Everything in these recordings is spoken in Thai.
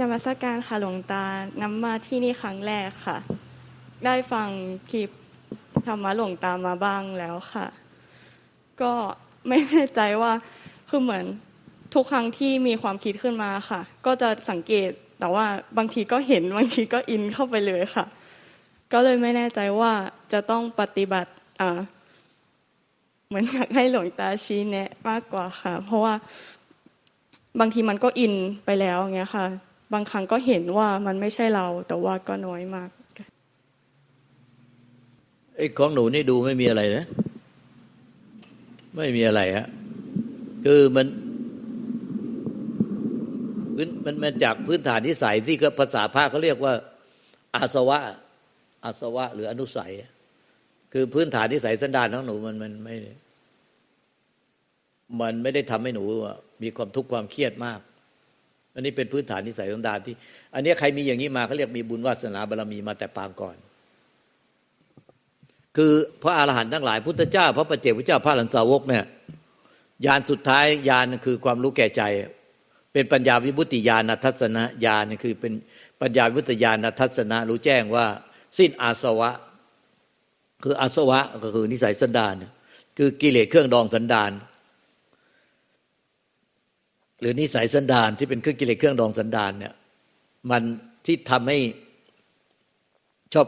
นมัสการค่ะหลวงตาน้ำมาที่นี่ครั้งแรกค่ะ ได้ฟังคลิปธรรมะหลวงตามาบ้างแล้วค่ะ ก็ไม่แน่ใจว่าคือเหมือนทุกครั้งที่มีความคิดขึ้นมาค่ะ ก็จะสังเกตแต่ว่าบางทีก็เห็นบางทีก็อินเข้าไปเลยค่ะ ก็เลยไม่แน่ใจว่าจะต้องปฏิบัติอ่าเหมือนอยากให้หลวงตาชี้แนะมากกว่าค่ะ เพราะว่าบางทีมันก็อินไปแล้วอย่างเงี้ยค่ะ บางครั้งก็เห็นว่ามันไม่ใช่เรา แต่ว่าก็น้อยมากไอ้ของหนูนี่ดูไม่มีอะไรนะ ไม่มีอะไรฮะคือมันพื้นมันมาจากพื้นฐานที่ใสยที่ก็ภาษาภาคเขาเรียกว่า อาสวะ อาสวะ หรืออนุสัย คือพื้นฐานที่ใสยสันดานของหนูมันมันไม่ มันไม่ได้ทำให้หนู มีความทุกข์ความเครียดมาก อันนี้เป็นพื้นฐานที่ใสยสันดานที่ อันนี้ใครมีอย่างนี้มาเขาเรียกมีบุญวาสนาบารรมีมาแต่ปางก่อน คือพระอาหารหันต์ทั้งหลายพุทธเจ้า พระปัจเจกพุทธเจ้าพระหลันสาวกเนี่ยญาณสุดท้ายญาณคือความรู้แก่ใจ เป็นปัญญาวิบุติญาณทัศนะญาณคือเป็นปัญญาวิบุติญาณทัศนะ รู้แจ้งว่า สิ้นอาสวะ คืออาสวะก็คือนิสัยสันดานคือกิเลสเครื่องดองสันดาน หรือนิสัยสันดานที่เป็นเครื่องกิเลสเครื่องดองสันดานเนี่ยมันที่ทำให้ชอบ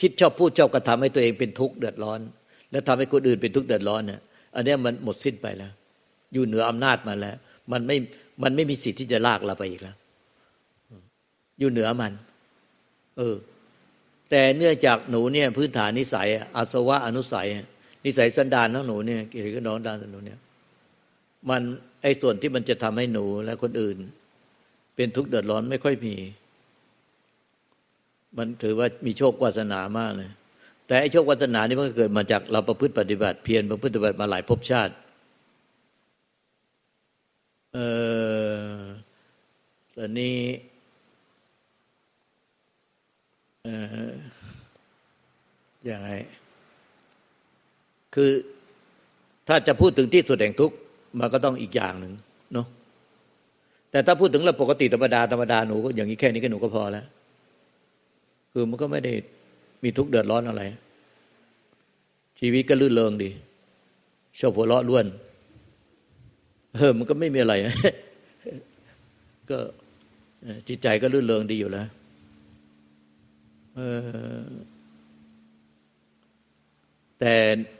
คิดชอบพูดชอบกระทำให้ตัวเองเป็นทุกข์เดือดร้อน แล้วทำให้คนอื่นเป็นทุกข์เดือดร้อนเนี่ยอันนี้มันหมดสิ้นไปแล้ว อยู่เหนืออำนาจมันแล้ว มันไม่มันไม่มีสิทธิ์ที่จะลากเราไปอีกแล้ว อยู่เหนือมัน เออ แต่เนื่องจากหนูเนี่ย พื้นฐานนิสัยอาสวะอนุสัย นิสัยสันดานของหนูเนี่ยกิเลสก็น้องดานหนูเนี่ย มัน ไอ้ส่วนที่มันจะทำให้หนูและคนอื่น เป็นทุกข์เดือดร้อนไม่ค่อยมี มันถือว่ามีโชควาสนามากเลยแต่ไอ้โชควาสนานี่มันก็เกิดมาจากเราประพฤติปฏิบัติเพียรประพฤติปฏิบัติมาหลายภพชาติเออตอนนี้เอออยังไงคือถ้าจะพูดถึงที่สุดแห่งทุกข์ มันก็ต้องอีกอย่างหนึ่งเนาะแต่ถ้าพูดถึงเราปกติธรรมดาธรรมดาหนูก็อย่างนี้แค่นี้ก็หนูก็พอแล้ว คือมันก็ไม่ได้มีทุกข์เดือดร้อนอะไร ชีวิตก็ลื่นเริงดีชอบหัวเราะล้วนเออมันก็ไม่มีอะไร ก็จิตใจก็ลื่นเริงดีอยู่แล้วแต่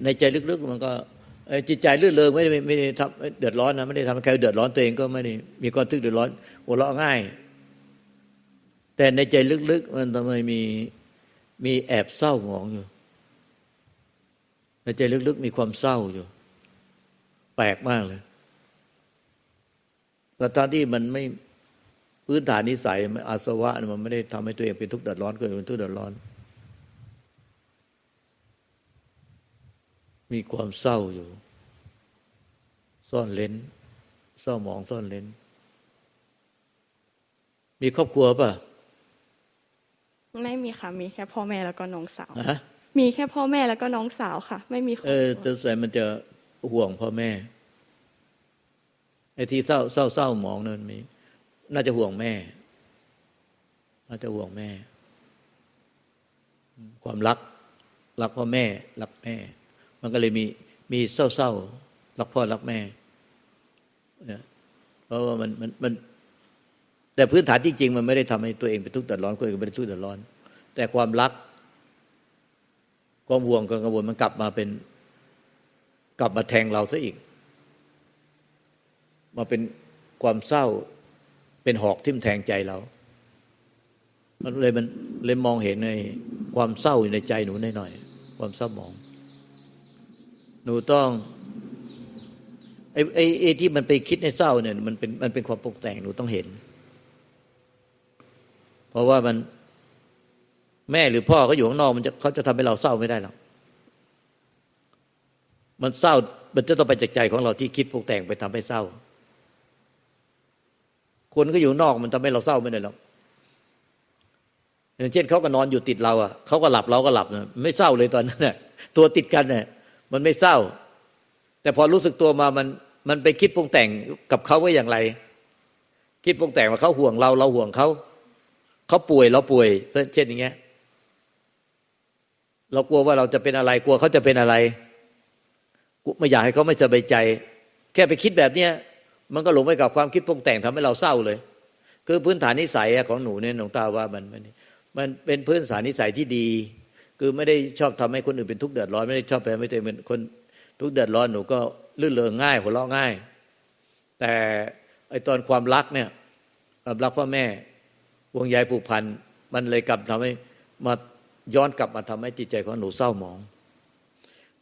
ในใจลึกๆมันก็ จิตใจลื่นเริงไม่ได้ไม่ได้ทำเดือดร้อนนะไม่ได้ทำให้ใครเดือดร้อนตัวเองก็ไม่ได้มีความทุกเดือดร้อนหัวเราะง่าย แต่ในใจลึกๆ มันทำไมมีมีแอบเศร้าหมองอยู่ ในใจลึกๆ มีความเศร้าอยู่ แปลกมากเลยแต่ตอนที่มันไม่พื้นฐานนิสัยอาสวะมันไม่ได้ทำให้ตัวเองเป็นทุกข์เดือดร้อนเกิดเป็นทุกข์เดือดร้อน มีความเศร้าอยู่ ซ่อนเล้น เศร้าหมองซ่อนเล้น มีครอบครัวป่ะ ไม่มีค่ะ มีแค่พ่อแม่แล้วก็น้องสาวฮะมีแค่พ่อแม่แล้วก็น้องสาวค่ะ ไม่มีครอบเอคอรัวแต่ใส่มันจะห่วงพ่อแม่ไอ้ที่เศร้าเศร้าเศร้าหมองนั่นมี น่าจะห่วงแม่ น่าจะห่วงแม่ ความรัก รักพ่อแม่ รักแม่ มันก็เลยมีมีเศร้าเศร้ารักพ่อรักแม่เนี่ยเพราะว่ามันมันมันแต่พื้นฐานจริงๆมันไม่ได้ทำให้ตัวเองเป็นทุกข์เดือดร้อนคนอื่นไม่ได้ทุกข์เดือดร้อน แต่ความรักความห่วงความกังวลมันกลับมาเป็น กลับมาแทงเราซะอีก มาเป็นความเศร้าเป็นหอกทิ่มแทงใจเรา มันเลยมันเลยมองเห็นในความเศร้าอยู่ในใจหนูหน่อยๆความเศร้าหมอง หนูต้องไอ้ไอ้ไอ้ที่มันไปคิดในเศร้าเนี่ย มันเป็นมันเป็นความปรุงแต่งหนูต้องเห็น เพราะว่ามันแม่หรือพ่อเขาอยู่ข้างนอกมันจะเขาจะทำให้เราเศร้าไม่ได้หรอกมันเศร้ามันจะต้องไปจากใจของเราที่คิดปรุงแต่งไปทำให้เศร้า คนก็อยู่นอกมันทำให้เราเศร้าไม่ได้หรอกอย่างเช่นเขาก็นอนอยู่ติดเราอะเขาก็หลับเราก็หลับนะไม่เศร้าเลยตอนนั้นน่ะตัวติดกันเนี่ย มันไม่เศร้า แต่พอรู้สึกตัวมามันมันไปคิดปรุงแต่งกับเขาไว้อย่างไร คิดปรุงแต่งว่าเขาห่วงเราเราห่วงเขาเขาป่วยเราป่วยเช่นอย่างเงี้ยเรากลัวว่าเราจะเป็นอะไรกลัวเขาจะเป็นอะไรไม่อยากให้เขาไม่สบายใจ แค่ไปคิดแบบเนี้ยมันก็หลงไปกับความคิดปรุงแต่งทำให้เราเศร้าเลย คือพื้นฐานนิสัยของหนูเนี่ยหลวงตาว่ามันมันมันเป็นพื้นฐานนิสัยที่ดี คือไม่ได้ชอบทำให้คนอื่นเป็นทุกข์เดือดร้อนไม่ได้ชอบไปไม่ตัวเองเป็นคนทุกข์เดือดร้อนหนูก็ลื่นเลงง่ายหัวเราะง่าย แต่ไอตอนความรักเนี่ยความรักพ่อแม่วงใยผูกพันมันเลยกลับทำให้มาย้อนกลับมาทำให้จิตใจของหนูเศร้าหมอง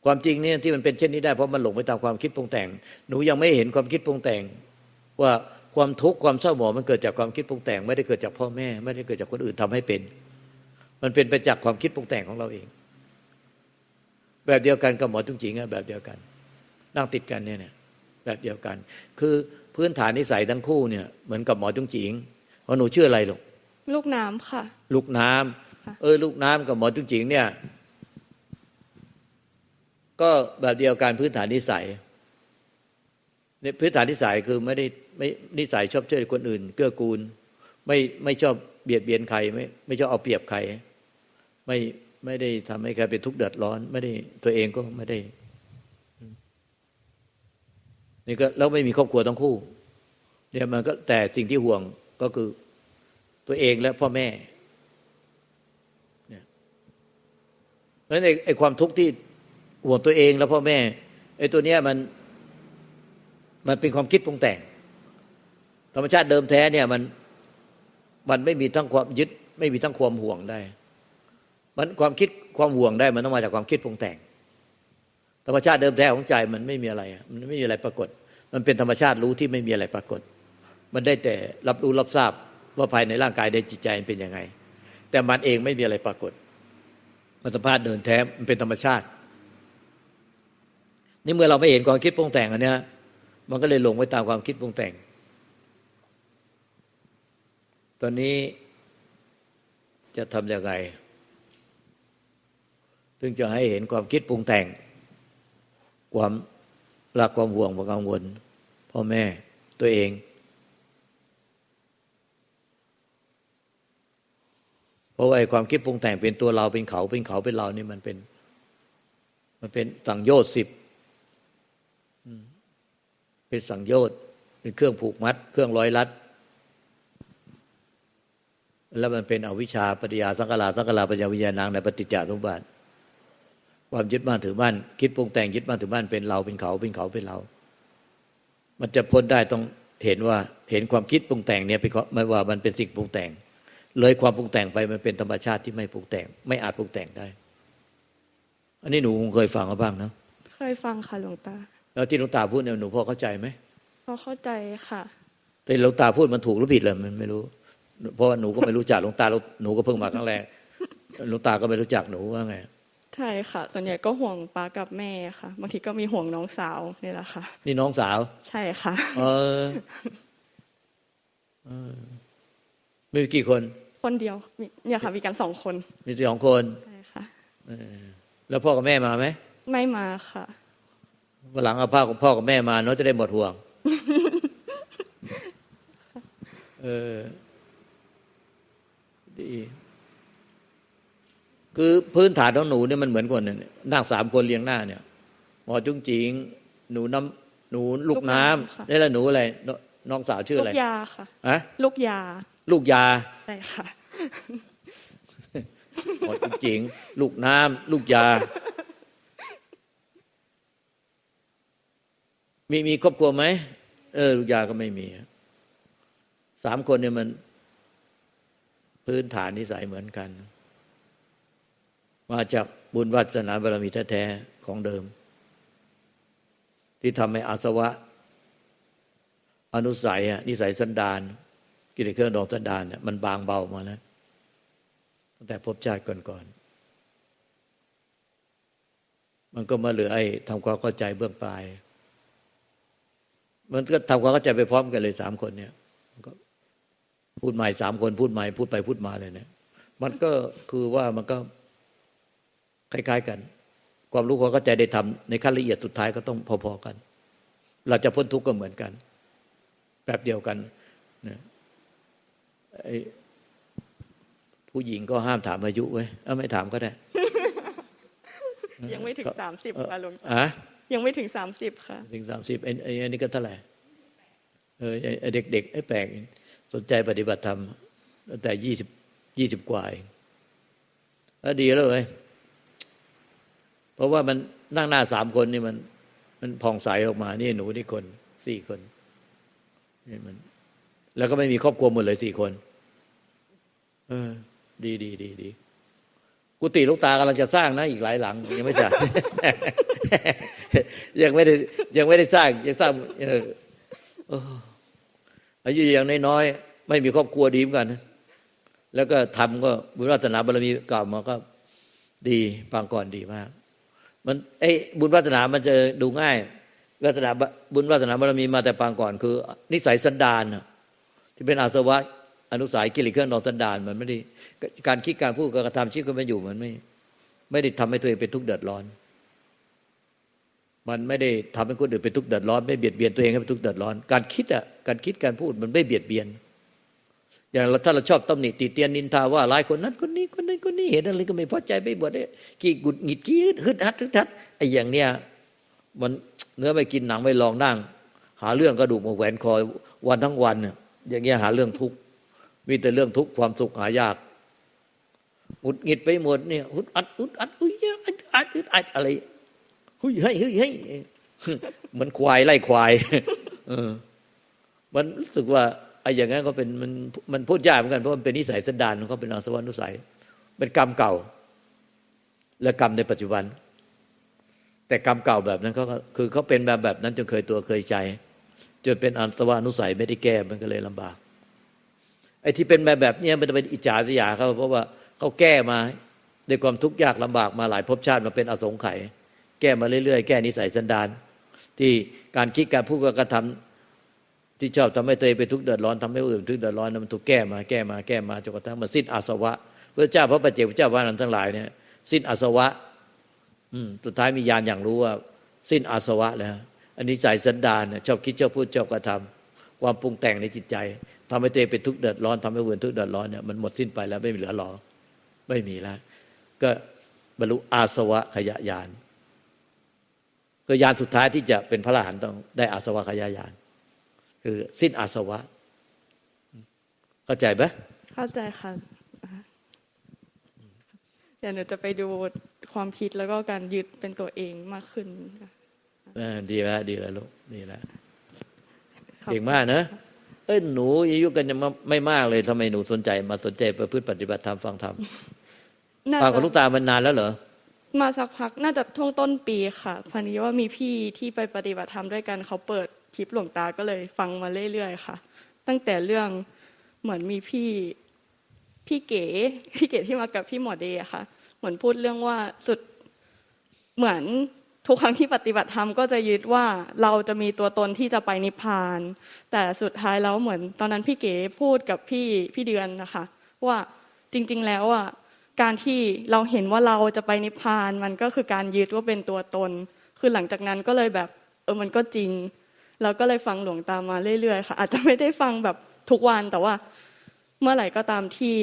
ความจริงเนี่ยที่มันเป็นเช่นนี้ได้เพราะมันหลงไปตามความคิดปรุงแต่ง หนูยังไม่เห็นความคิดปรุงแต่ง ว่าความทุกข์ความเศร้าหมองมันเกิดจากความคิดปรุงแต่ง ไม่ได้เกิดจากพ่อแม่ ไม่ได้เกิดจากคนอื่นทำให้เป็น มันเป็นไปจากความคิดปรุงแต่งของเราเอง แบบเดียวกันกับหมอจุงจิงอะแบบเดียวกัน นั่งติดกันเนี่ยเนี่ยแบบเดียวกัน คือพื้นฐานนิสัยทั้งคู่เนี่ยเหมือนกับหมอจุงจิงเพราะหนูชื่ออะไรลูกลูกน้ำค่ะ ลูกน้ำค่ะเออ ลูกน้ำกับหมอจุงจิงเนี่ย ก็แบบเดียวกันพื้นฐานนิสัยเนี่ยพื้นฐานนิสัยคือไม่ได้ไม่นิสัยชอบช่วยคนอื่น เกื้อกูล ไม่ไม่ชอบเบียดเบียนใครไม่ไม่ชอบเอาเปรียบใคร ไม่ไม่ได้ทำให้ใครเป็นทุกข์เดือดร้อน ไม่ได้ตัวเองก็ไม่ได้นี่ก็แล้วไม่มีครอบครัวทั้งคู่เนี่ยมันก็แต่สิ่งที่ห่วงก็คือตัวเองและพ่อแม่เนี่ยเพราะฉะนั้นไอ้ความทุกข์ที่ห่วงตัวเองและพ่อแม่ไอ้ตัวเนี้ยมัน มันเป็นความคิดปรุงแต่ง ธรรมชาติเดิมแท้เนี่ยมันมันไม่มีทั้งความยึด ไม่มีทั้งความห่วงได้ มันความคิดความห่วงได้มันต้องมาจากความคิดปรุงแต่ง ธรรมชาติเดิมแท้ของใจมันไม่มีอะไร มันไม่มีอะไรปรากฏ มันเป็นธรรมชาติรู้ที่ไม่มีอะไรปรากฏ มันได้แต่รับรู้รับทราบว่าภายในร่างกายในจิตใจมันเป็นยังไง แต่มันเองไม่มีอะไรปรากฏมันสภาพเดินแท้มันเป็นธรรมชาติ นี่เมื่อเราไม่เห็นความคิดปรุงแต่งอันเนี้ยมันก็เลยหลงไปตามความคิดปรุงแต่ง ตอนนี้จะทำยังไง ถึงจะให้เห็นความคิดปรุงแต่ง ความรักความห่วงความกังวลพ่อแม่ตัวเองเพราะว่าไอ้ความคิดปรุงแต่งเป็นตัวเราเป็นเขาเป็นเขาเป็นเรานี่มันเป็น มันเป็นสังโยชน์สิบเป็นสังโยชน์เป็นเครื่องผูกมัด เครื่องร้อยลัด แล้วมันเป็นอวิชชาปฏิยาสังกลาสังกลาปัญญาวิญญาณังในปฏิจจสมบัติ ความยึดมั่นถือมั่นคิดปรุงแต่งยึดมั่นถือมั่นเป็นเราเป็นเขาเป็นเขาเป็นเรา มันจะพ้นได้ต้องเห็นว่าเห็นความคิดปรุงแต่งเนี่ยเป็นไม่ว่ามันเป็นสิ่งปรุงแต่ง เลยความปรุงแต่งไปมันเป็นธรรมชาติที่ไม่ปรุงแต่ง ไม่อาจปรุงแต่งได้ อันนี้หนูคงเคยฟังมาบ้างเนาะเคยฟังค่ะหลวงตา แล้วที่หลวงตาพูดเนี่ยหนูพอเข้าใจไหมพอเข้าใจค่ะแต่หลวงตาพูดมันถูกหรือผิดเลยมันไม่รู้ เพราะว่าหนูก็ไม่รู้จักหลวงตาหนูก็เพิ่งมาครั้งแรกหลวงตาก็ไม่รู้จักหนูว่าไง ใช่ค่ะ ส่วนใหญ่ก็ห่วงป้ากับแม่ค่ะ บางทีก็มีห่วงน้องสาวนี่แหละค่ะ นี่น้องสาว ใช่ค่ะ เออเออมีกี่คน คนเดียวมีเนี่ยค่ะมีกันสองคน มีสองคนใช่ค่ะเออแล้วพ่อกับแม่มาไหมไม่มาค่ะวันหลังเอาพ่อกับพ่อกับแม่มาเนาะจะได้หมดห่วง เออดี คือพื้นฐานของหนูเนี่ยมันเหมือนกันเนี่ยนั่งสามคนเรียงหน้าเนี่ยหมอจุ้งจิง หนูน้ำหนูลูกน้ำค่ะนี่แหละหนูอะไรนน้องสาวชื่อลูอะไรกยาค่ะฮะลูกยา ลูกยาใช่ค่ะหมอจุ้งจิง ลูกน้ำลูกยา มีมีครอบครัวไหมเออ ลูกยาก็ไม่มีสามคนเนี่ยมัน พื้นฐานนิสัยเหมือนกัน มาจากบุญวัสนาบารมีแท้ๆของเดิม ที่ทำให้อาสวะ อนุสัยนิสัยสันดานกิเลสเครื่องดองสันดานเนี่ยมันบางเบามาแล้วตั้งแต่พบชาติก่อนๆมันก็มาเหลือไอ้ทำความเข้าใจเบื้องปลาย มันก็ทำความเข้าใจไปพร้อมกันเลยสามคนเนี่ยมันก็พูดใหม่สามคนพูดใหม่พูดไปพูดมาเลยเนี่ยมันก็คือว่ามันก็ คล้าย ๆ กัน ความรู้ความเข้าใจได้ทำในขั้นละเอียดสุดท้ายก็ต้องพอๆกัน เราจะพ้นทุกข์ก็เหมือนกันแบบเดียวกันนะไอ้ผู้หญิงก็ห้ามถามอายุไว้ยเออไม่ถามก็ได้ ยังไม่ถึงสามสิบค่ะหลวงตาอะยังไม่ถึงสามสิบค่ะ ถึงสามสิบไอ้ไอ้ไอ้นี่ก็เท่าไหร่เออไอ้ไอ้เด็กๆไอ้แปลกสนใจปฏิบัติธรรมตั้งแต่ยี่สิบยี่สิบกว่าเองแล้วดีแล้วเลยเพ ราะว่ามันนั่งหน้าสามคนนี่มัน มันผ่องใสออกมา นี่หนูนี่คนสี่คนนี่มัน แล้วก็ไม่มีครอบครัวหมดเลยสี่คน เออ ดีดีดีดีกุฏิลูกตากำลังจะสร้างนะอีกหลายหลัง ยังไม่สร้างยังไม่ได้ ยังไม่ได้สร้างยังสร้างเอออายุยังน้อยๆไม่มีครอบครัวดีเหมือนกันแล้วก็ทำก็บุญวาสนาบารมีเก่ามาก็ ดีปางก่อนดีมาก มันไอ้บุญวาสนามันจะดูง่ายวาสนาบุญวาสนาบารมีมาแต่ปางก่อนคือ นิสัยสันดานที่เป็นอาสวะอนุสัยกิเลสเครื่องนองสันดานมันไม่ได้การคิดการพูดการกระทำชีวิตก็ไม่อยู่มันไม่ ไม่ได้ทำให้ตัวเองเป็นทุกข์เดือดร้อน มันไม่ได้ทำให้คนอื่นเป็นทุกข์เดือดร้อน ไม่เบียดเบียนตัวเองให้เป็นทุกข์เดือดร้อน การคิดอะการคิดการพูดมันไม่เบียดเบียน อย่างเราถ้าเราชอบตำหนิติเตียนนินทาว่าร้ายคนนั้นคนนี้คนนั้นคนนี้เห็นอะไรก็ไม่พอใจไม่บวชเนี่ยกี่กุดหงิดกี้ฮึดฮัดฮึดฮัดไอ้อย่างเนี้ยมันเนื้อไม่กินหนังไม่ลองนั่ง หาเรื่องกระดูกมาแหวนคอวันทั้งวันเนี่ยอย่างเงี้ยหาเรื่องทุกข์มีแต่เรื่องทุกข์ความสุขหายากหงุดหงิดไปหมดเนี่ยหุดอัดอุดอัดอุ้ยอัดอัดอึดอัดอะไรหุยเฮ้ยเฮ้ยเฮ้ยเหมือนควายไล่ควายเออมันรู้สึกว่า ไอ้อย่างนั้นก็เป็นมันมันพูดยากเหมือนกันเพราะมันเป็นนิสัยสันดานของเขาเป็นอาสวะนุสัยเป็นกรรมเก่า และกรรมในปัจจุบัน แต่กรรมเก่าแบบนั้นเขาคือเขาเป็นแบบแบบนั้นจนเคยตัวเคยใจ จนเป็นอาสวะนุสัยไม่ได้แก้มันก็เลยลำบาก ไอ้ที่เป็นแบบแบบเนี้ยมันจะเป็นอิจฉาสยาเขาเพราะว่าเขาแก้มาด้วยความทุกข์ยากลำบากมาหลายภพชาติมาเป็นอสงไขยแก้มาเรื่อยๆ แก้นิสัยสันดาน ที่การคิดการพูดการกระทำ ที่ชอบทำให้ตัวเองเป็นทุกข์เดือดร้อนทำให้อื่นทุกข์เดือดร้อนนั้นมันถูกแก้มาแก้มาแก้มาจนกระทั่งมันสิ้นอาสวะพระเจ้าพระปัจเจกพระเจ้าว่านั้นทั้งหลายเนี่ยสิ้นอาสวะ อืมสุดท้ายมีญาณอย่างรู้ว่า สิ้นอาสวะแล้วอันนี้ใจสันดานเนี่ยชอบคิดชอบพูดชอบกระทำความปรุงแต่งในจิตใจทำให้ตัวเองเป็นทุกข์เดือดร้อนทำให้อื่นทุกข์เดือดร้อนเนี่ยมันหมดสิ้นไปแล้วไม่มีเหลือหรอไม่มีแล้ว ก็บรรลุอาสวะขยะญาณก็ญาณสุดท้ายที่จะเป็นพระอรหันต์ต้องได้อาสวะขยะญาณ คือสิ้นอาสวะ เข้าใจไหมเข้าใจค่ะเดี๋ยวหนูจะไปดูความคิดแล้วก็การยึดเป็นตัวเองมากขึ้นค่ะเออดีแล้วดีแล้วลูกดีแล้วขอบเก่งมากนะเอ้ยหนูอายุกันยังไม่มากเลยทำไมหนูสนใจ มาสนใจประพฤติปฏิบัติธรรมฟังธรรมน่าฟังกับจะลูกตามันนานแล้วเหรอมาสักพักน่าจะช่วงต้นปีค่ะพอดีว่ามีพี่ที่ไปปฏิบัติธรรมด้วยกันเขาเปิด คลิปหลวงตาก็เลยฟังมาเรื่อยๆค่ะ ตั้งแต่เรื่องเหมือนมีพี่พี่เก๋พี่เก๋ที่มากับพี่หมอเดย์ค่ะ เหมือนพูดเรื่องว่าสุดเหมือนทุกครั้งที่ปฏิบัติธรรมก็จะยึดว่าเราจะมีตัวตนที่จะไปนิพพาน แต่สุดท้ายแล้วเหมือน ตอนนั้นพี่เก๋พูดกับพี่พี่เดือนนะคะ ว่าจริง ๆแล้วอะการที่เราเห็นว่าเราจะไปนิพพานมันก็คือการยึดว่าเป็นตัวตน คือหลังจากนั้นก็เลยแบบเออมันก็จริง เราก็เลยฟังหลวงตามาเรื่อยๆค่ะอาจจะไม่ได้ฟังแบบทุกวันแต่ว่าเมื่อไหร่ก็ตามที่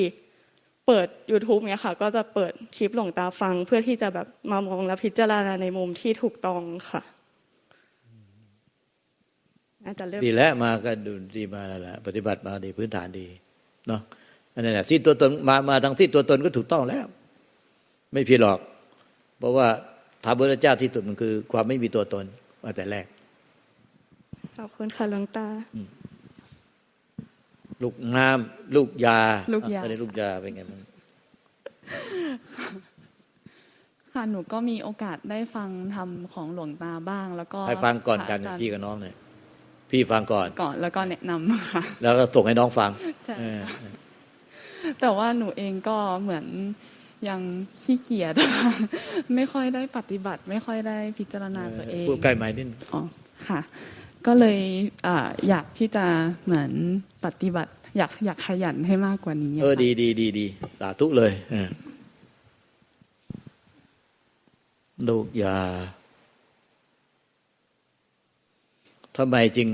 เปิด YouTube เนี้ยค่ะ ก็จะเปิดคลิปหลวงตาฟัง เพื่อที่จะแบบมามองและพิจารณาในมุมที่ถูกต้องค่ะน่าจะเริ่มดีแล้วมาก็ดูดีมาแล้วละปฏิบัติมาดีพื้นฐานดีเนาะอันนั้นแหละสิ้นตัวตนมามาทางสิ้นตัวตนก็ถูกต้องแล้ว ไม่ผิดหรอก เพราะว่าถามพระเจ้าที่สุดมันคือ ความไม่มีตัวตนมาแต่แรก ขอบคุณค่ะหลวงตา ลูกน้ำลูกยาลูกยาอะไรลูกยาเป็นไงบ้างค่ะหนูก็มีโอกาสได้ฟังธรรมของหลวงตาบ้าง แล้วก็ให้ฟังก่อนกันพระาจารย์พี่กับน้องเนี่ยพี่ฟังก่อนก่อนแล้วก็แนะนำค่ะ แล้วก็ส่งให้น้องฟังใช่เออแต่ว่าหนูเองก็เหมือนยังขี้เกียจค่ะไม่ค่อยได้ปฏิบัติ ไม่ค่อยได้พิจารณาตัวเองพูดใกล้ไม้นิดอ๋อค่ะ ก็เลยอ่าอยากที่จะเหมือนปฏิบัติ อยากอยากขยันให้มากกว่านี้เออค่ะดีดีดีดีสาธุเลยเออลูกยาทำไมจึง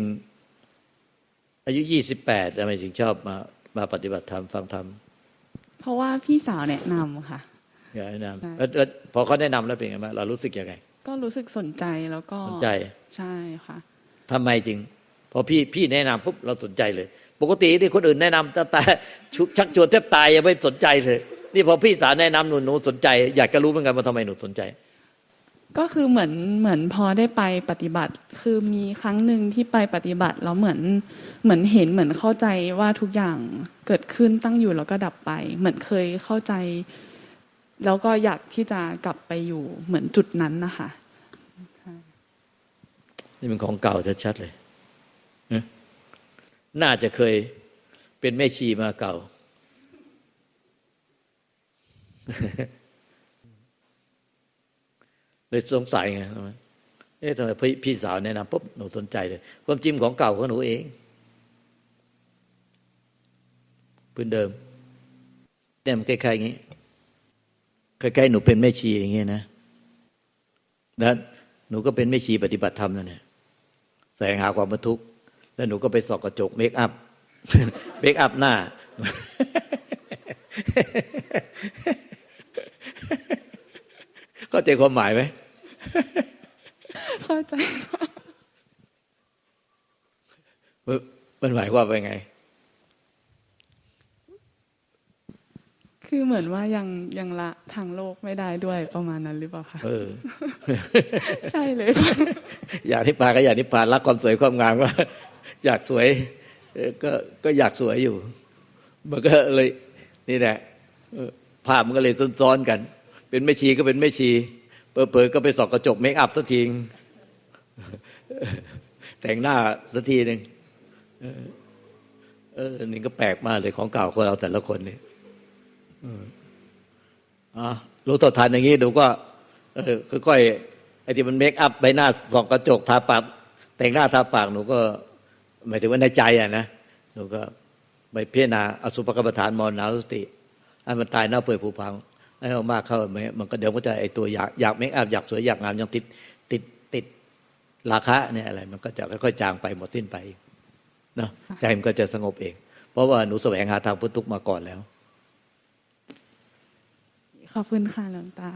อายุยี่สิบแปดทำไมจึงชอบมามาปฏิบัติธรรมฟังธรรม เพราะว่าพี่สาวแนะนำค่ะอยากแนะนใช่ำแล้วแล้วพอเขาแนะนำแล้วเป็นไงบ้างเรารู้สึกยังไง ก็รู้สึกสนใจแล้วก็สนใจใช่ค่ะ ทำไมจริง พอพี่พี่แนะนำปุ๊บเราสนใจเลย ปกติที่คนอื่นแนะนำแต่แต่ชุชักชวนแทบตายยังไม่สนใจเลย นี่พอพี่สาวแนะนำหนูหนูสนใจ อยากจะรู้เหมือนกันว่าทำไมหนูสนใจ ก็คือเหมือนเหมือนพอได้ไปปฏิบัติ คือมีครั้งหนึ่งที่ไปปฏิบัติแล้วเหมือนเหมือนเห็นเหมือนเข้าใจว่าทุกอย่างเกิดขึ้นตั้งอยู่แล้วก็ดับไป เหมือนเคยเข้าใจแล้วก็อยากที่จะกลับไปอยู่เหมือนจุดนั้นนะคะ นี่เป็นของเก่าชัดๆเลยนะน่าจะเคยเป็นแม่ชีมาเก่า เลยสงสัยไงเอ๊ะทำไมพี่สาวแนะนำปุ๊บหนูสนใจเลย ความจริงของเก่าของหนูเองพื้นเดิมเนี่ยมันคล้ายๆอย่างนี้คล้ๆหนูเป็นแม่ชีอย่างเงี้ยนะแล้วหนูก็เป็นแม่ชีปฏิบัติธรรมนั่นแหละ วงหาความบรรทุกข์แล้วหนูก็ไปส่องกระจกเมคอัพเมคอัพหน้า เข้าใจความหมายไหมเข้าใจค่ะมันมันหมายความว่าไง คือเหมือนว่ายังยังละทางโลกไม่ได้ด้วยประมาณนั้นหรือเปล่าคะเออ ใช่เลยค่ะอยากนิพพานก็อยากนิพพานรักความสวยความงามก็อยากสวยเออก็ก็อยากสวยอยู่ มันก็เลย นี่แหละเออภาพมันก็เลยซ้อนๆกัน เป็นแม่ชีก็เป็นแม่ชีเปิดๆก็ไปส่องกระจกเมคอัพสักทีงแต่งหน้าสักทีหนึ่งเออเออนี่ก็แปลกมากเลยของเก่าของเราแต่ละคนเนี่ยเอออะรู้ต่อทานอย่างนี้ดูก็เออค่อยๆไอ้ที่มันเมคอัพใบหน้าส่องกระจกทาปากแต่งหน้าทาปากหนูก็หมายถึงว่าในใจอะนะหนูก็ไปพิจารณาอสุภกรรมฐานมรณาสติให้มันตายเน่าเปื่อยผุพังให้มันมากเข้ามันก็เดี๋ยวก็จะไอตัวอยากอยากเมคอัพอยากสวยอยากงามยังติดติดติดราคะเนี่ยอะไร มันก็จะค่อยๆจางไปหมดสิ้นไปเนาะใจมันก็จะสงบเอง เพราะว่าหนูแสวงหาทางพ้นทุกมาก่อนแล้ว ขอบคุณค่ะหลวงตา